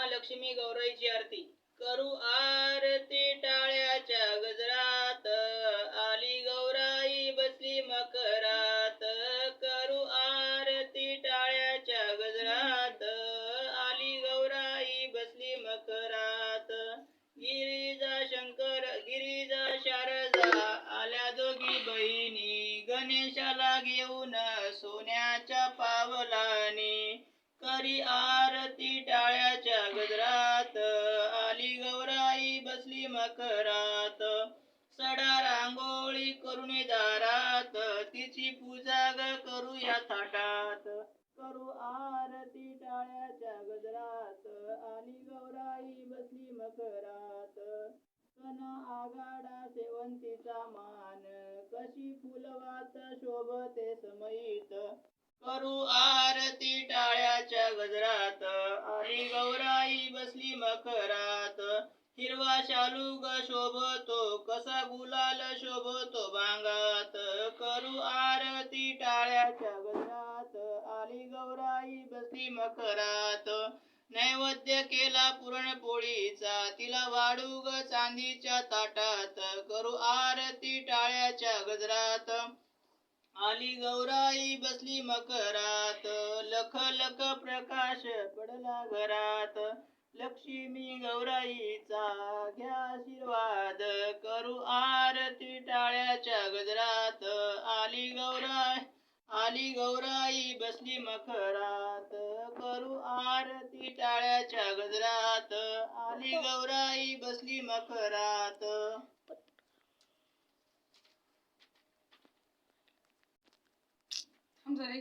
महालक्ष्मी गौराईची आरती. करू आरती टाळ्याच्या गजरात. आली गौराई बसली मकरात. करू आरती टाळ्याच्या गजरात. आली गौराई बसली मकरात. गिरिजा शंकर गिरिजा शारदा आल्या दोघी बहिणी. गणेशाला घेऊन सोन्याच्या पावलाने करी आ मकरात सडा रांगोळी करून दारात. तिची पूजा ग करू या थाटात. करू आरती टाळ्याच्या गजरात. आणि गौराई बसली मकरात कन आगाडा सेवंतीचा मान. कशी फुलवात शोभते समयीत करू आरती टाळ्याच्या गजरात. आणि गौराई बसली मकरात हिरवा शालू शोभतो कसा गुलाल शोभतो भांगात करू आरती टाळ्याच्या गजरात. आली गौराई बसली मकरात नैवेद्य केला पुरणपोळीचा तिला वाढू ग चांदीच्या ताटात. करू आरती टाळ्याच्या गजरात. आली गौराई बसली मकरात लख लख प्रकाश पडला घरात. लक्ष्मी गौराईचा घ्या आशीर्वाद करू आरती टाळ्याच्या गजरात. आली गौराई आली गौराई बसली मखरात. करू आरती टाळ्याच्या गजरात. आली गौराई बसली मखरात. जरा